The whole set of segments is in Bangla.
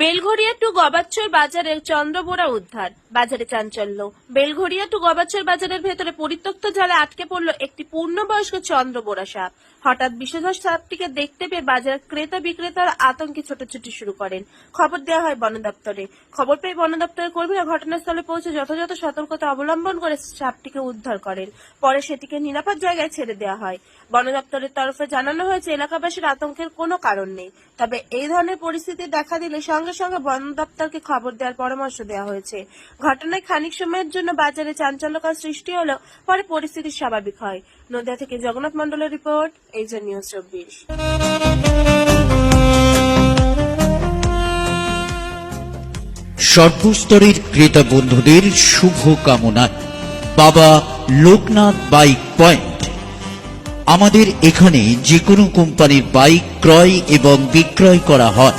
বেলঘরিয়া টু গবাচ্চর বাজারের চন্দ্রবোড়া উদ্ধার। বাজারে চাঞ্চল্য। বেলঘরিয়া টু গবাচ্চর বাজারের ভেতরে পরিত্যক্ত জালে আটকে পড়ল একটি পূর্ণবয়স্ক চন্দ্রবোড়া সাপ। হঠাৎ বিষধর সাপটিকে দেখতে পেয়ে বাজার ক্রেতা বিক্রেতারা আতঙ্কে ছোটাছুটি শুরু করেন। খবর দেওয়া হয় বন দপ্তরে। খবর পেয়ে বন দপ্তরের কর্মীরা ঘটনাস্থলে পৌঁছে যথাযথ সতর্কতা অবলম্বন করে সাপটিকে উদ্ধার করেন। পরে সেটিকে নিরাপদ জায়গায় ছেড়ে দেওয়া হয়। বন দপ্তরের তরফে জানানো হয়েছে, এলাকাবাসীর আতঙ্কের কোনো কারণ নেই। তবে এই ধরনের পরিস্থিতি দেখা দিলে সঙ্গে সঙ্গে বন দপ্তরকে খবর দেওয়ার পরামর্শ দেওয়া হয়েছে। ঘটনায় খানিক সময়ের জন্য বাজারে চাঞ্চল্যকর সৃষ্টি হলেও পরে পরিস্থিতি স্বাভাবিক হয়। নদিয়া থেকে জগন্নাথ মন্ডলের রিপোর্ট এই যে নিউজ চব্বিশ। সর্বস্তরের ক্রেতা বন্ধুদের শুভ কামনায় বাবা লোকনাথ বাইক পয়েন্ট। আমাদের এখানে যে কোনো কোম্পানির বাইক ক্রয় এবং বিক্রয় করা হয়।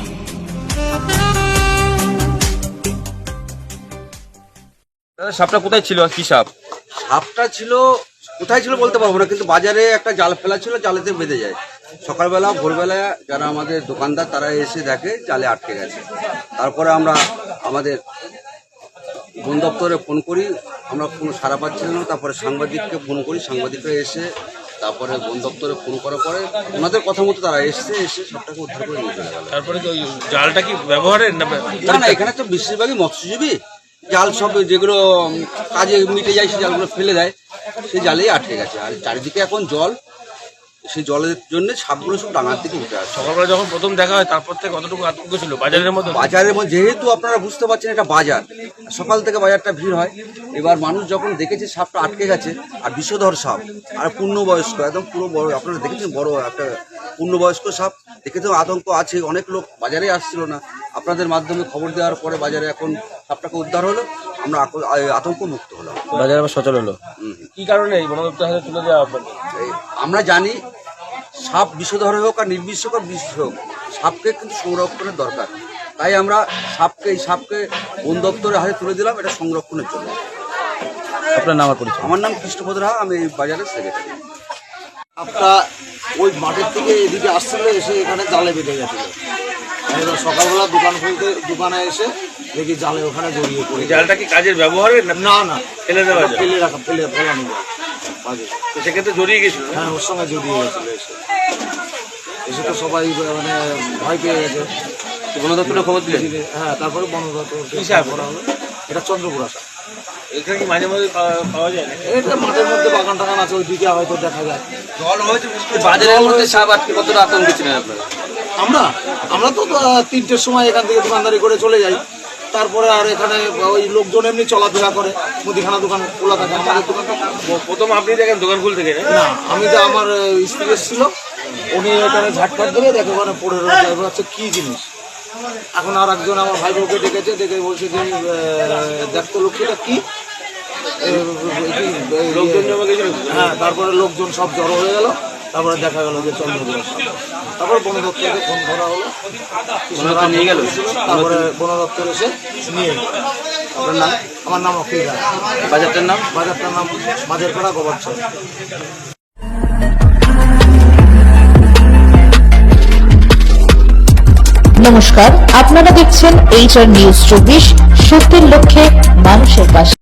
দাদা সাপটা কোথায় ছিল? আর কি সাপ? সাপটা ছিল কোথায় ছিল বলতে পারব না কিন্তু বাজারে একটা জাল ফেলা ছিল জালেতে বেঁধে যায়। সকালবেলা ভোরবেলা যারা আমাদের দোকানদার তারা এসে দেখে জালে আটকে গেছে। তারপরে আমরা আমাদের বন দপ্তরে ফোন করি আমরা কোনো সারা পাচ্ছিলাম না তারপরে সাংবাদিককে ফোন করি সাংবাদিকরা এসে তারপরে বন দপ্তরে ফোন করার পরে ওনাদের কথা মতো তারা এসছে এসে সবটাকে উদ্ধার করে নিয়ে চলে গেল। তারপরে জালটা কি ব্যবহারের না না না এখানে তো বেশিরভাগই মৎস্যজীবী। জাল সব যেগুলো কাজে মিটে যায়, সে জালগুলো ফেলে দেয় সেই জালেই আটকে গেছে। আর চারিদিকে এখন জল। সেই জলের জন্য সাপগুলো সব ডাঙার দিকে উঠে আসছে। সকালবেলা যখন প্রথম দেখা হয় তারপর থেকে কতটুকু আতঙ্ক ছিল? বাজারের মধ্যে? বাজারের মধ্যে যেহেতু আপনারা বুঝতে পারছেন এটা বাজার সকাল থেকে বাজারটা ভিড় হয়। এবার মানুষ যখন দেখেছে সাপটা আটকে গেছে আর বিষধর সাপ আর পূর্ণবয়স্ক একদম পুরো বড় আপনারা দেখেছেন বড় একটা পূর্ণবয়স্ক সাপ। দেখে তো আতঙ্ক আছে অনেক লোক বাজারে আসছিল না। আপনাদের মাধ্যমে খবর দেওয়ার পরে বাজারে এখন সাপটাকে উদ্ধার হলো। আমরা আতঙ্ক মুক্ত হলাম। বাজারে আবার সচল হলো। হুম। কি কারণে এই বন দপ্তর হাতে তুলে দেওয়া এই আমরা জানি সাপ বিষধর হোক আর নির্বিষ হোক আর বিষ হোক সাপকে কিন্তু সংরক্ষণের দরকার। তাই আমরা সাপকে এই সাপকে বন দপ্তরের হাতে তুলে দিলাম এটা সংরক্ষণের জন্য। আপনার নাম আর পরিচয়? আমার নাম কৃষ্ণপদ রাহা আমি এই বাজারের সেক্রেটারি সাপটা ওই মাঠের থেকে এদিকে আসছিল এসে এখানে জালে বেঁধে গেছিল। সকালবেলা দোকান খুলতে দোকানে এসে দেখি জালে ওখানে জড়িয়ে পড়ে। জালটা কি কাজের ব্যবহারের না? না না। ফেলে দেওয়া যায়? ফেলে রাখা ফেলে ফেলানো যায়। সেক্ষেত্রে জড়িয়ে গেছিল? হ্যাঁ ওর সঙ্গে জড়িয়ে গেছিল এসে। এসে তো সবাই মানে ভয় পেয়ে গেছে। বন দপ্তরে খবর দিলেন? হ্যাঁ তারপরে বন দপ্তর কি করা হলো। এটা চন্দ্রপুর আসা। এখানে কি মাঝে মাঝে পাওয়া- পাওয়া যায় এটা মাঠের মধ্যে বাগান টাগান আছে ওই দিকে হয়তো দেখা যায়। জল হয়েছে বাজারের মধ্যে সাপ আটকে কতটা আতঙ্ক ছিলেন আপনারা? আমরা? আমরা তো তিনটের সময় এখান থেকে দোকানদারি করে চলে যাই। তারপরে আর এখানে ওই লোকজন এমনি চলাফেরা করে মুদিখানা দোকান খোলা থাকে আমাদের দোকান প্রথম আপনি দেখেন দোকান খুলতে গেলে না? আমি তো আমার স্ত্রী এসেছিল উনি এখানে ঝাটপাট ধরে দেখে ওখানে পড়ে রয়েছে হচ্ছে কী জিনিস? এখন আর একজন আমার ভাই বউকে ডেকেছে ডেকে বলছে যে দেখতো লক্ষ্মীটা কি? হ্যাঁ তারপরে লোকজন সব জড়ো হয়ে গেল। তারপরে দেখা গেল যে চন্দ্রপুর তারপরে বন দপ্তরকে ফোন করা হলো। দপ্তর নিয়ে গেল? তারপরে বন দপ্তর এসে নিয়ে গেল। আপনার নাম? আমার নাম অখিল বাজারটার নাম? বাজারটার নাম মাঝেরপাড়া গোবরচর নমস্কার আপনারা দেখছেন এইচআর নিউজ চব্বিশ সত্যের লক্ষ্যে মানুষের পাশে।